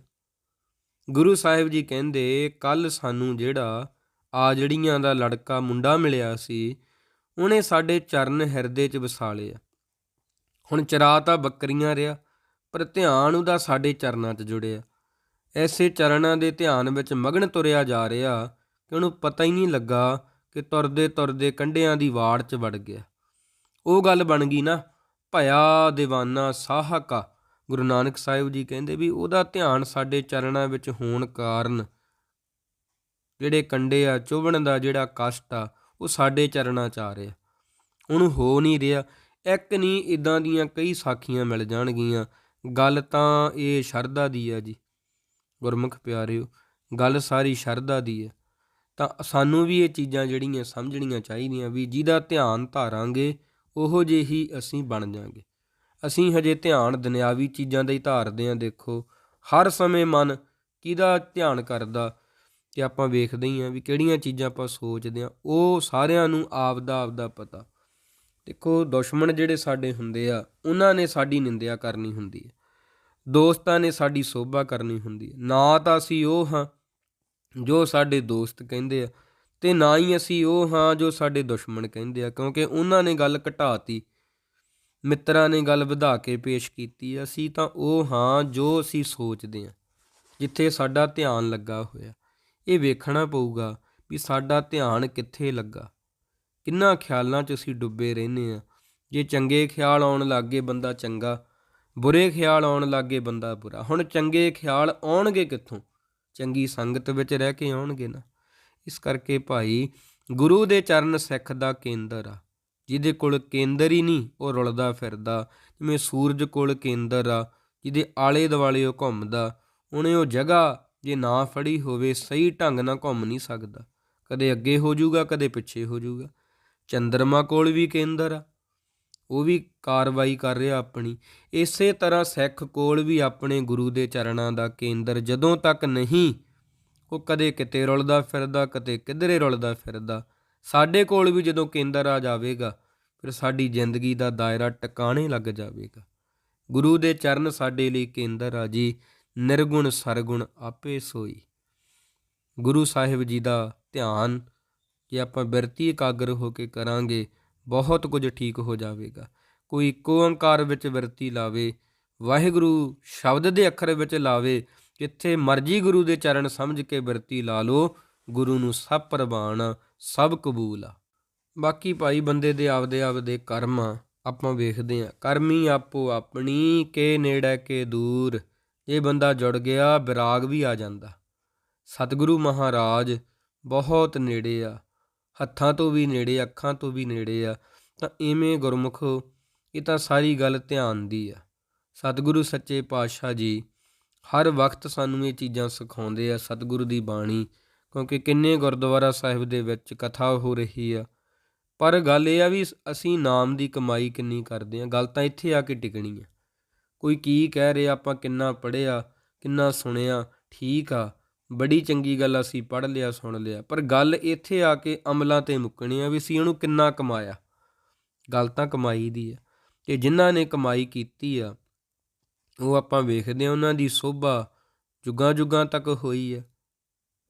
ਗੁਰੂ ਸਾਹਿਬ ਜੀ ਕਹਿੰਦੇ ਕੱਲ ਸਾਨੂੰ ਜਿਹੜਾ ਆ ਜੜੀਆਂ ਦਾ ਲੜਕਾ ਮੁੰਡਾ ਮਿਲਿਆ ਸੀ, ਉਹਨੇ ਸਾਡੇ ਚਰਨ ਹਿਰਦੇ 'ਚ ਵਸਾ ਲਿਆ ਹੁਣ ਚਰਾ ਤਾਂ ਬੱਕਰੀਆਂ ਰਿਆ, ਪਰ ਧਿਆਨ ਉਹਦਾ ਸਾਡੇ ਚਰਨਾਂ 'ਚ ਜੁੜਿਆ। ਐਸੇ ਚਰਨਾਂ ਦੇ ਧਿਆਨ ਵਿੱਚ ਮਗਨ ਤੁਰਿਆ ਜਾ ਰਿਹਾ ਕਿ ਉਹਨੂੰ ਪਤਾ ਹੀ ਨਹੀਂ ਲੱਗਾ ਕਿ ਤੁਰਦੇ ਤੁਰਦੇ ਕੰਢਿਆਂ ਦੀ ਵਾੜ 'ਚ ਵੜ ਗਿਆ। ਉਹ ਗੱਲ ਬਣ ਗਈ ਨਾ, ਭਇਆ دیਵਾਨਾ ਸਾਹਕਾ। ਗੁਰੂ ਨਾਨਕ ਸਾਹਿਬ ਜੀ ਕਹਿੰਦੇ ਵੀ ਉਹਦਾ ਧਿਆਨ ਸਾਡੇ ਚਰਨਾਂ ਵਿੱਚ ਹੋਣ ਕਾਰਨ ਜਿਹੜੇ ਕੰਡੇ ਆ ਚੁਭਣ ਦਾ ਜਿਹੜਾ ਕਸ਼ਟ ਆ, ਉਹ ਸਾਡੇ ਚਰਨਾਂ 'ਚ ਆ ਰਿਹਾ। ਉਹਨੂੰ ਹੋ ਨਹੀਂ ਰਿਹਾ। ਇੱਕ ਨਹੀਂ ਇਦਾਂ ਦੀਆਂ ਕਈ ਸਾਖੀਆਂ ਮਿਲ ਜਾਣਗੀਆਂ। ਗੱਲ ਤਾਂ ਇਹ ਸ਼ਰਧਾ ਦੀ ਆ ਜੀ। ਗੁਰਮੁਖ ਪਿਆਰਿਓ, ਗੱਲ ਸਾਰੀ ਸ਼ਰਧਾ ਦੀ ਹੈ ਤਾਂ ਸਾਨੂੰ ਵੀ ਇਹ ਚੀਜ਼ਾਂ ਜਿਹੜੀਆਂ ਸਮਝਣੀਆਂ ਚਾਹੀਦੀਆਂ ਵੀ ਜਿਹਦਾ ਧਿਆਨ ਧਾਰਾਂਗੇ, ਉਹੋ ਜਿਹੇ ਹੀ ਅਸੀਂ ਬਣ ਜਾਾਂਗੇ। ਅਸੀਂ ਹਜੇ ਧਿਆਨ ਦੁਨਿਆਵੀ ਚੀਜ਼ਾਂ ਦਾ ਹੀ ਧਾਰਦੇ ਆਂ ਦੇਖੋ। ਹਰ ਸਮੇਂ ਮਨ ਕਿਹਦਾ ਧਿਆਨ ਕਰਦਾ ਕਿ ਆਪਾਂ ਵੇਖਦੇ ਹੀ ਆਂ ਵੀ ਕਿਹੜੀਆਂ ਚੀਜ਼ਾਂ ਆਪਾਂ ਸੋਚਦੇ ਆਂ ਉਹ ਸਾਰਿਆਂ ਨੂੰ ਆਪਦਾ ਆਪਦਾ ਪਤਾ। ਦੇਖੋ, ਦੁਸ਼ਮਣ ਜਿਹੜੇ ਸਾਡੇ ਹੁੰਦੇ ਆ, ਉਹਨਾਂ ਨੇ ਸਾਡੀ ਨਿੰਦਿਆ ਕਰਨੀ ਹੁੰਦੀ ਹੈ। ਦੋਸਤਾਂ ਨੇ ਸਾਡੀ ਸੋਭਾ ਕਰਨੀ ਹੁੰਦੀ ਹੈ। ਨਾ ਤਾਂ ਅਸੀਂ ਉਹ ਹਾਂ ਜੋ ਸਾਡੇ ਦੋਸਤ ਕਹਿੰਦੇ ਆ ਤੇ ਨਾ ਹੀ ਅਸੀਂ ਉਹ ਹਾਂ ਜੋ ਸਾਡੇ ਦੁਸ਼ਮਣ ਕਹਿੰਦੇ ਆ, ਕਿਉਂਕਿ ਉਹਨਾਂ ਨੇ ਗੱਲ ਘਟਾਤੀ, ਮਿੱਤਰਾਂ ਨੇ ਗੱਲ ਵਧਾ ਕੇ ਪੇਸ਼ ਕੀਤੀ ਅਸੀਂ ਤਾਂ ਉਹ ਹਾਂ ਜੋ ਅਸੀਂ ਸੋਚਦੇ ਆ ਜਿੱਥੇ ਸਾਡਾ ਧਿਆਨ ਲੱਗਾ ਹੋਇਆ। ਇਹ ਵੇਖਣਾ ਪਊਗਾ ਵੀ ਸਾਡਾ ਧਿਆਨ ਕਿੱਥੇ ਲੱਗਾ। ਕਿੰਨਾ ਖਿਆਲਾਂ 'ਚ ਅਸੀਂ ਡੁੱਬੇ ਰਹਿੰਦੇ ਆ ਜੇ ਚੰਗੇ ਖਿਆਲ ਆਉਣ ਲੱਗੇ ਬੰਦਾ ਚੰਗਾ, ਬੁਰੇ ਖਿਆਲ ਆਉਣ ਲੱਗੇ ਬੰਦਾ ਬੁਰਾ। ਹੁਣ ਚੰਗੇ ਖਿਆਲ ਆਉਣਗੇ ਕਿੱਥੋਂ? ਚੰਗੀ ਸੰਗਤ ਵਿੱਚ ਰਹਿ ਕੇ ਆਉਣਗੇ ਨਾ। ਇਸ ਕਰਕੇ ਭਾਈ ਗੁਰੂ ਦੇ ਚਰਨ ਸਿੱਖ ਦਾ ਕੇਂਦਰ ਆ। ਜਿਹਦੇ ਕੋਲ ਕੇਂਦਰ ਹੀ ਨਹੀਂ, ਉਹ ਰੁਲਦਾ ਫਿਰਦਾ। ਜਿਵੇਂ ਸੂਰਜ ਕੋਲ ਕੇਂਦਰ ਆ, ਜਿਹਦੇ ਆਲੇ ਦੁਆਲੇ ਉਹ ਘੁੰਮਦਾ, ਉਹਨੇ ਉਹ ਜਗ੍ਹਾ ਜੇ ਨਾ ਫੜੀ ਹੋਵੇ, ਸਹੀ ਢੰਗ ਨਾਲ ਘੁੰਮ ਨਹੀਂ ਸਕਦਾ। ਕਦੇ ਅੱਗੇ ਹੋ ਜਾਊਗਾ, ਕਦੇ ਪਿੱਛੇ ਹੋ ਜਾਊਗਾ। ਚੰਦਰਮਾ ਕੋਲ ਵੀ ਕੇਂਦਰ ਆ। ਉਹ ਵੀ ਕਾਰਵਾਈ ਕਰ ਰਿਹਾ ਆਪਣੀ। ਇਸੇ ਤਰ੍ਹਾਂ ਸਿੱਖ ਕੋਲ ਵੀ ਆਪਣੇ ਗੁਰੂ ਦੇ ਚਰਨਾਂ ਦਾ ਕੇਂਦਰ ਜਦੋਂ ਤੱਕ ਨਹੀਂ, ਉਹ ਕਦੇ ਕਿਤੇ ਰੁਲਦਾ ਫਿਰਦਾ, ਕਦੇ ਕਿਧਰੇ ਰੁਲਦਾ ਫਿਰਦਾ। ਸਾਡੇ ਕੋਲ ਵੀ ਜਦੋਂ ਕੇਂਦਰ ਆ ਜਾਵੇਗਾ, ਫਿਰ ਸਾਡੀ ਜ਼ਿੰਦਗੀ ਦਾ ਦਾਇਰਾ ਟਿਕਾਣੇ ਲੱਗ ਜਾਵੇਗਾ। ਗੁਰੂ ਦੇ ਚਰਨ ਸਾਡੇ ਲਈ ਕੇਂਦਰ ਆ ਜੀ। ਨਿਰਗੁਣ ਸਰਗੁਣ ਆਪੇ ਸੋਈ। ਗੁਰੂ ਸਾਹਿਬ ਜੀ ਦਾ ਧਿਆਨ ਜੇ ਆਪਾਂ ਬਿਰਤੀ ਇਕਾਗਰ ਹੋ ਕੇ ਕਰਾਂਗੇ, ਬਹੁਤ ਕੁਝ ਠੀਕ ਹੋ ਜਾਵੇਗਾ। ਕੋਈ ਇੱਕੋ ਓੰਕਾਰ ਵਿੱਚ ਬਿਰਤੀ ਲਾਵੇ, ਵਾਹਿਗੁਰੂ ਸ਼ਬਦ ਦੇ ਅੱਖਰ ਵਿੱਚ ਲਾਵੇ, ਜਿੱਥੇ ਮਰਜ਼ੀ ਗੁਰੂ ਦੇ ਚਰਨ ਸਮਝ ਕੇ ਬਿਰਤੀ ਲਾ ਲੋ ਗੁਰੂ ਨੂੰ ਸਭ ਪ੍ਰਵਾਨ, ਸਭ ਕਬੂਲ ਆ। ਬਾਕੀ ਭਾਈ ਬੰਦੇ ਦੇ ਆਪਦੇ ਆਪਦੇ ਕਰਮ ਆ ਆਪਾਂ ਵੇਖਦੇ ਹਾਂ ਕਰਮੀ ਆਪੋ ਆਪਣੀ, ਕੇ ਨੇੜੇ ਕੇ ਦੂਰ। ਇਹ ਬੰਦਾ ਜੁੜ ਗਿਆ ਵਿਰਾਗ ਵੀ ਆ ਜਾਂਦਾ। ਸਤਿਗੁਰੂ ਮਹਾਰਾਜ ਬਹੁਤ ਨੇੜੇ ਆ। ਹੱਥਾਂ ਤੋਂ ਵੀ ਨੇੜੇ, ਅੱਖਾਂ ਤੋਂ ਵੀ ਨੇੜੇ ਆ। ਤਾਂ ਇਵੇਂ ਗੁਰਮੁਖ, ਇਹ ਤਾਂ ਸਾਰੀ ਗੱਲ ਧਿਆਨ ਦੀ ਆ। ਸਤਿਗੁਰੂ ਸੱਚੇ ਪਾਤਸ਼ਾਹ ਜੀ, ਹਰ ਵਕਤ ਸਾਨੂੰ ਇਹ ਚੀਜ਼ਾਂ ਸਿਖਾਉਂਦੇ ਆ ਸਤਿਗੁਰੂ ਦੀ ਬਾਣੀ, ਕਿਉਂਕਿ ਕਿੰਨੇ ਗੁਰਦੁਆਰਾ ਸਾਹਿਬ ਦੇ ਵਿੱਚ ਕਥਾ ਹੋ ਰਹੀ ਆ। ਪਰ ਗੱਲ ਇਹ ਆ ਵੀ ਅਸੀਂ ਨਾਮ ਦੀ ਕਮਾਈ ਕਿੰਨੀ ਕਰਦੇ ਆ, ਗੱਲ ਤਾਂ ਇੱਥੇ ਆ ਕੇ ਟਿਕਣੀ ਆ। ਕੋਈ ਕੀ ਕਹਿ ਰਿਹਾ, ਆਪਾਂ ਕਿੰਨਾ ਪੜਿਆ ਕਿੰਨਾ ਸੁਣਿਆ, ਠੀਕ ਆ। ਬੜੀ ਚੰਗੀ ਗੱਲ ਅਸੀਂ ਪੜ ਲਿਆ, ਸੁਣ ਲਿਆ। ਪਰ ਗੱਲ ਇੱਥੇ ਆ ਕੇ ਅਮਲਾਂ ਤੇ ਮੁੱਕਣੀ ਆ ਵੀ ਅਸੀਂ ਉਹਨੂੰ ਕਿੰਨਾ ਕਮਾਇਆ। ਗੱਲ ਤਾਂ ਕਮਾਈ ਦੀ ਆ। ਕਿ ਜਿਨ੍ਹਾਂ ਨੇ ਕਮਾਈ ਕੀਤੀ ਆ, ਉਹ ਆਪਾਂ ਵੇਖਦੇ ਆ, ਉਹਨਾਂ ਦੀ ਸੋਭਾ ਜੁਗਾਂ ਜੁਗਾਂ ਤੱਕ ਹੋਈ ਆ।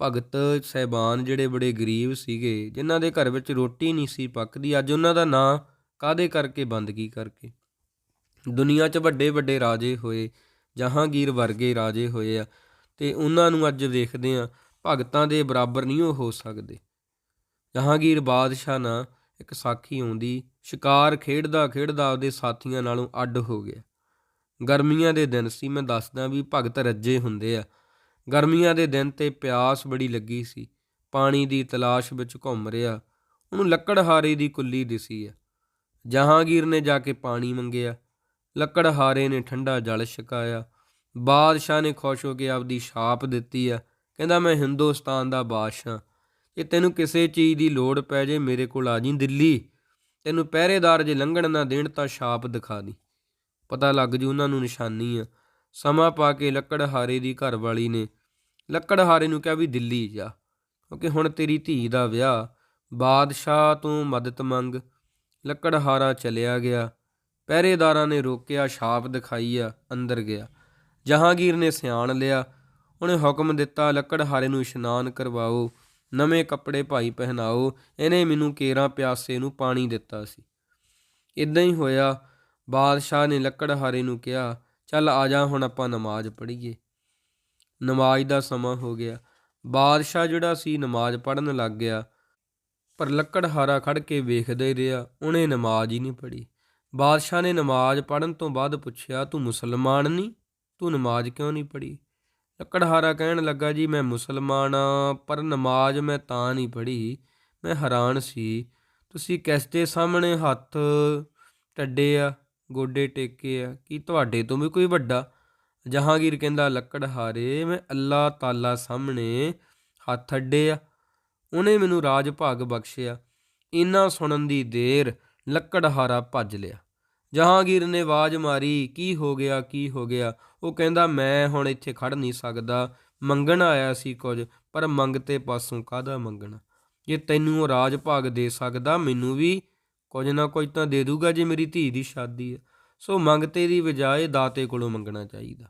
ਭਗਤ ਸਹਿਬਾਨ ਜਿਹੜੇ ਬੜੇ ਗਰੀਬ ਸੀਗੇ, ਜਿਨ੍ਹਾਂ ਦੇ ਘਰ ਵਿੱਚ ਰੋਟੀ ਨਹੀਂ ਸੀ ਪੱਕਦੀ, ਅੱਜ ਉਹਨਾਂ ਦਾ ਨਾਂ ਕਾਦੇ ਕਰਕੇ ਬੰਦਗੀ ਕਰਕੇ? ਦੁਨੀਆ 'ਚ ਵੱਡੇ ਵੱਡੇ ਰਾਜੇ ਹੋਏ, ਜਹਾਂਗੀਰ ਵਰਗੇ ਰਾਜੇ ਹੋਏ ਆ ਤੇ ਉਹਨਾਂ ਨੂੰ ਅੱਜ ਵੇਖਦੇ ਆ ਭਗਤਾਂ ਦੇ ਬਰਾਬਰ ਨਹੀਂ ਉਹ ਹੋ ਸਕਦੇ। ਜਹਾਂਗੀਰ ਬਾਦਸ਼ਾਹ ਨਾ ਇੱਕ ਸਾਖੀ ਆਉਂਦੀ, ਸ਼ਿਕਾਰ ਖੇਡਦਾ ਖੇਡਦਾ ਆਪਦੇ ਸਾਥੀਆਂ ਨਾਲੋਂ ਅੱਡ ਹੋ ਗਿਆ। ਗਰਮੀਆਂ ਦੇ ਦਿਨ ਸੀ, ਮੈਂ ਦੱਸਦਾ ਵੀ ਭਗਤ ਰੱਜੇ ਹੁੰਦੇ ਆ। ਗਰਮੀਆਂ ਦੇ ਦਿਨ ਤੇ ਪਿਆਸ ਬੜੀ ਲੱਗੀ ਸੀ, ਪਾਣੀ ਦੀ ਤਲਾਸ਼ ਵਿੱਚ ਘੁੰਮ ਰਿਹਾ, ਉਹਨੂੰ ਲੱਕੜਹਾਰੇ ਦੀ ਕੁੱਲੀ ਦਿਸੀ ਆ। ਜਹਾਂਗੀਰ ਨੇ ਜਾ ਕੇ ਪਾਣੀ ਮੰਗਿਆ ਲੱਕੜਹਾਰੇ ਨੇ ਠੰਡਾ ਜਲ ਛਕਾਇਆ। ਬਾਦਸ਼ਾਹ ਨੇ ਖੁਸ਼ ਹੋ ਕੇ ਆਪਦੀ ਛਾਪ ਦਿੱਤੀ ਆ। ਕਹਿੰਦਾ, ਮੈਂ ਹਿੰਦੁਸਤਾਨ ਦਾ ਬਾਦਸ਼ਾਹ। ਜੇ ਤੈਨੂੰ ਕਿਸੇ ਚੀਜ਼ ਦੀ ਲੋੜ ਪੈ ਜੇ, ਮੇਰੇ ਕੋਲ ਆ ਜੀ ਦਿੱਲੀ। ਤੈਨੂੰ ਪਹਿਰੇਦਾਰ ਜੇ ਲੰਘਣ ਨਾ ਦੇਣ ਤਾਂ ਛਾਪ ਦਿਖਾ ਦੀ। ਪਤਾ ਲੱਗ ਜੂ ਉਹਨਾਂ ਨੂੰ ਨਿਸ਼ਾਨੀ ਆ। ਸਮਾਂ ਪਾ ਕੇ ਲੱਕੜਹਾਰੇ ਦੀ ਘਰਵਾਲੀ ਨੇ ਲੱਕੜਹਾਰੇ ਨੂੰ ਕਿਹਾ ਵੀ ਦਿੱਲੀ ਜਾ, ਕਿਉਂਕਿ ਹੁਣ ਤੇਰੀ ਧੀ ਦਾ ਵਿਆਹ। ਬਾਦਸ਼ਾਹ ਤੋਂ ਮਦਦ ਮੰਗ, ਲੱਕੜਹਾਰਾ ਚਲਿਆ ਗਿਆ। ਪਹਿਰੇਦਾਰਾਂ ਨੇ ਰੋਕਿਆ, ਛਾਪ ਦਿਖਾਈ ਆ, ਅੰਦਰ ਗਿਆ। ਜਹਾਂਗੀਰ ਨੇ ਸਿਆਣ ਲਿਆ। ਉਹਨੇ ਹੁਕਮ ਦਿੱਤਾ, ਲੱਕੜਹਾਰੇ ਨੂੰ ਇਸ਼ਨਾਨ ਕਰਵਾਓ, ਨਵੇਂ ਕੱਪੜੇ ਭਾਈ ਪਹਿਨਾਓ। ਇਹਨੇ ਮੈਨੂੰ ਕੇਰਾਂ ਪਿਆਸੇ ਨੂੰ ਪਾਣੀ ਦਿੱਤਾ ਸੀ। ਇਦਾਂ ਹੀ ਹੋਇਆ। ਬਾਦਸ਼ਾਹ ਨੇ ਲੱਕੜਹਾਰੇ ਨੂੰ ਕਿਹਾ, ਚੱਲ ਆ ਜਾ, ਹੁਣ ਆਪਾਂ ਨਮਾਜ਼ ਪੜ੍ਹੀਏ। ਨਮਾਜ਼ ਦਾ ਸਮਾਂ ਹੋ ਗਿਆ। ਬਾਦਸ਼ਾਹ ਜਿਹੜਾ ਸੀ ਨਮਾਜ਼ ਪੜ੍ਹਨ ਲੱਗ ਗਿਆ, ਪਰ ਲੱਕੜਹਾਰਾ ਖੜ ਕੇ ਵੇਖਦਾ ਹੀ ਰਿਹਾ। ਉਹਨੇ ਨਮਾਜ਼ ਹੀ ਨਹੀਂ ਪੜ੍ਹੀ। ਬਾਦਸ਼ਾਹ ਨੇ ਨਮਾਜ਼ ਪੜ੍ਹਨ ਤੋਂ ਬਾਅਦ ਪੁੱਛਿਆ, ਤੂੰ ਮੁਸਲਮਾਨ ਨਹੀਂ ਤੂੰ ਨਮਾਜ਼ ਕਿਉਂ ਨਹੀਂ ਪੜ੍ਹੀ? ਲੱਕੜਹਾਰਾ ਕਹਿਣ ਲੱਗਾ, ਜੀ, ਮੈਂ ਮੁਸਲਮਾਨ ਆ, ਪਰ ਨਮਾਜ਼ ਮੈਂ ਤਾਂ ਨਹੀਂ ਪੜ੍ਹੀ। ਮੈਂ ਹੈਰਾਨ ਸੀ। ਤੁਸੀਂ ਕਿਸਦੇ ਸਾਹਮਣੇ ਹੱਥ ਟੱਡੇ ਆ, ਗੋਡੇ ਟੇਕੇ ਆ? ਕੀ ਤੁਹਾਡੇ ਤੋਂ ਵੀ ਕੋਈ ਵੱਡਾ? ਜਹਾਂਗੀਰ ਕਹਿੰਦਾ, ਲੱਕੜਹਾਰੇ, ਮੈਂ ਅੱਲਾਹ ਤਾਲਾ ਸਾਹਮਣੇ ਹੱਥ ਅੱਡੇ ਆ। ਉਹਨੇ ਮੈਨੂੰ ਰਾਜ ਭਾਗ ਬਖਸ਼ਿਆ। ਇੰਨਾ ਸੁਣਨ ਦੀ ਦੇਰ ਲੱਕੜਹਾਰਾ ਭੱਜ ਲਿਆ। ਜਹਾਂਗੀਰ ਨੇ ਆਵਾਜ਼ ਮਾਰੀ, ਕੀ ਹੋ ਗਿਆ, ਕੀ ਹੋ ਗਿਆ? ਉਹ ਕਹਿੰਦਾ, ਮੈਂ ਹੁਣ ਇੱਥੇ ਖੜ ਨਹੀਂ ਸਕਦਾ। ਮੰਗਣ ਆਇਆ ਸੀ ਕੁਝ, ਪਰ ਮੰਗਤੇ ਪਾਸੋਂ ਕਾਹਦਾ ਮੰਗਣਾ? ਜੇ ਤੈਨੂੰ ਉਹ ਰਾਜ ਭਾਗ ਦੇ ਸਕਦਾ, ਮੈਨੂੰ ਵੀ ਕੁਝ ਨਾ ਕੁਝ ਤਾਂ ਦੇ ਦੂਗਾ ਜੇ ਮੇਰੀ ਧੀ ਦੀ ਸ਼ਾਦੀ ਹੈ। ਸੋ ਮੰਗਤੇ ਦੀ ਬਜਾਏ ਦਾਤੇ ਕੋਲੋਂ ਮੰਗਣਾ ਚਾਹੀਦਾ।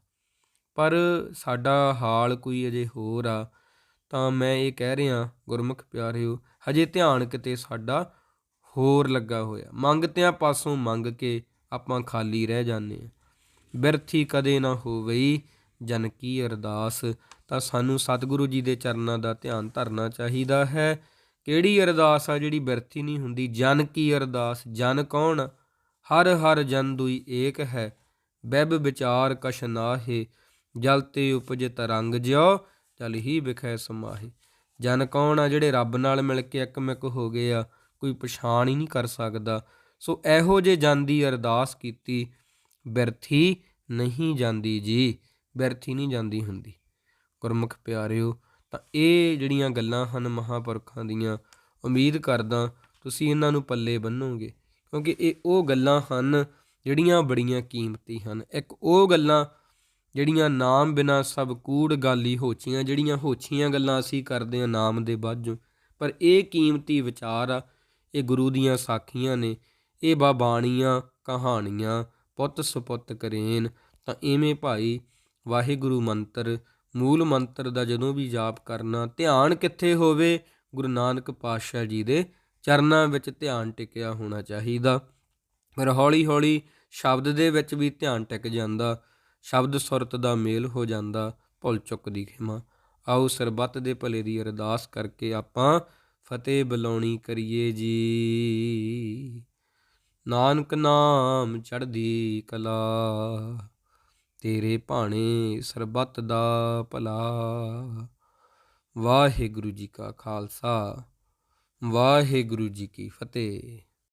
ਪਰ ਸਾਡਾ ਹਾਲ ਕੋਈ ਅਜੇ ਹੋਰ ਆ। ਤਾਂ ਮੈਂ ਇਹ ਕਹਿ ਰਿਹਾ, ਗੁਰਮੁਖ ਪਿਆਰਿਓ, ਹਜੇ ਧਿਆਨ ਕਿਤੇ ਸਾਡਾ ਹੋਰ ਲੱਗਾ ਹੋਇਆ। ਮੰਗਤਿਆਂ ਪਾਸੋਂ ਮੰਗ ਕੇ ਆਪਾਂ ਖਾਲੀ ਰਹਿ ਜਾਂਦੇ ਆ ਬਿਰਥੀ ਕਦੇ ਨਾ ਹੋਵਈ ਜਨ ਕੀ ਅਰਦਾਸ। ਤਾਂ ਸਾਨੂੰ ਸਤਿਗੁਰੂ ਜੀ ਦੇ ਚਰਨਾਂ ਦਾ ਧਿਆਨ ਧਰਨਾ ਚਾਹੀਦਾ ਹੈ। ਕਿਹੜੀ ਅਰਦਾਸ ਆ ਜਿਹੜੀ ਬਿਰਥੀ ਨਹੀਂ ਹੁੰਦੀ? ਜਨ ਕੀ ਅਰਦਾਸ? ਜਨ ਕੌਣ? ਹਰ ਹਰ ਜਨ ਦੁਈ ਏਕ ਹੈ। ਬੈਬ ਵਿਚਾਰ ਕਛ ਨਾਹੇ। ਜਲ ਤੇ ਉਪਜ ਤਰੰਗ ਜਿਉ, ਜਲ ਹੀ ਵਿਖੈ ਸਮਾਹੇ। ਜਨ ਕੌਣ ਆ ਜਿਹੜੇ ਰੱਬ ਨਾਲ ਮਿਲ ਕੇ ਇੱਕਮਿਕ ਹੋ ਗਏ ਆ? ਕੋਈ ਪਛਾਣ ਹੀ ਨਹੀਂ ਕਰ ਸਕਦਾ। ਸੋ ਇਹੋ ਜੇ ਜਾਂਦੀ ਅਰਦਾਸ ਕੀਤੀ ਬਿਰਥੀ ਨਹੀਂ ਜਾਂਦੀ ਜੀ ਬਿਰਥੀ ਨਹੀਂ ਜਾਂਦੀ ਹੁੰਦੀ। ਗੁਰਮੁਖ ਪਿਆਰਿਓ, ਤਾਂ ਇਹ ਜਿਹੜੀਆਂ ਗੱਲਾਂ ਹਨ ਮਹਾਪੁਰਖਾਂ ਦੀਆਂ, ਉਮੀਦ ਕਰਦਾ ਤੁਸੀਂ ਇਹਨਾਂ ਨੂੰ ਪੱਲੇ ਬੰਨੋਗੇ। ਕਿਉਂਕਿ ਇਹ ਉਹ ਗੱਲਾਂ ਹਨ ਜਿਹੜੀਆਂ ਬੜੀਆਂ ਕੀਮਤੀ ਹਨ। ਇੱਕ ਉਹ ਗੱਲਾਂ ਜਿਹੜੀਆਂ ਨਾਮ ਬਿਨਾ ਸਭ ਕੂੜ ਗਾਲੀ ਹੋਚੀਆਂ, ਜਿਹੜੀਆਂ ਹੋਚੀਆਂ ਗੱਲਾਂ ਅਸੀਂ ਕਰਦੇ ਹਾਂ ਨਾਮ ਦੇ ਬਾਝੋਂ। ਪਰ ਇਹ ਕੀਮਤੀ ਵਿਚਾਰ ਆ ਇਹ ਗੁਰੂ ਦੀਆਂ ਸਾਖੀਆਂ ਨੇ, ਇਹ ਬਾਬਾਣੀਆਂ ਕਹਾਣੀਆਂ, ਪੁੱਤ ਸੁਪੁੱਤ ਕਰੇਨ। ਤਾਂ ਇਵੇਂ ਭਾਈ ਵਾਹਿਗੁਰੂ ਮੰਤਰ, ਮੂਲ ਮੰਤਰ ਦਾ ਜਦੋਂ ਵੀ ਜਾਪ ਕਰਨਾ, ਧਿਆਨ ਕਿੱਥੇ ਹੋਵੇ? ਗੁਰੂ ਨਾਨਕ ਪਾਤਸ਼ਾਹ ਜੀ ਦੇ ਚਰਨਾਂ ਵਿੱਚ ਧਿਆਨ ਟਿਕਿਆ ਹੋਣਾ ਚਾਹੀਦਾ। ਫਿਰ ਹੌਲੀ ਹੌਲੀ ਸ਼ਬਦ ਦੇ ਵਿੱਚ ਵੀ ਧਿਆਨ ਟਿਕ ਜਾਂਦਾ, ਸ਼ਬਦ ਸੁਰਤ ਦਾ ਮੇਲ ਹੋ ਜਾਂਦਾ, ਭੁੱਲ ਚੁੱਕ ਦੀ ਖਿਮਾ। ਆਓ ਸਰਬੱਤ ਦੇ ਭਲੇ ਦੀ ਅਰਦਾਸ ਕਰਕੇ ਆਪਾਂ ਫਤਿਹ ਬੁਲਾਉਣੀ ਕਰੀਏ ਜੀ। ਨਾਨਕ ਨਾਮ ਚੜ੍ਹਦੀ ਕਲਾ, ਤੇਰੇ ਭਾਣੇ ਸਰਬੱਤ ਦਾ ਭਲਾ। ਵਾਹਿਗੁਰੂ ਜੀ ਕਾ ਖਾਲਸਾ, ਵਾਹਿਗੁਰੂ ਜੀ ਕੀ ਫਤਿਹ।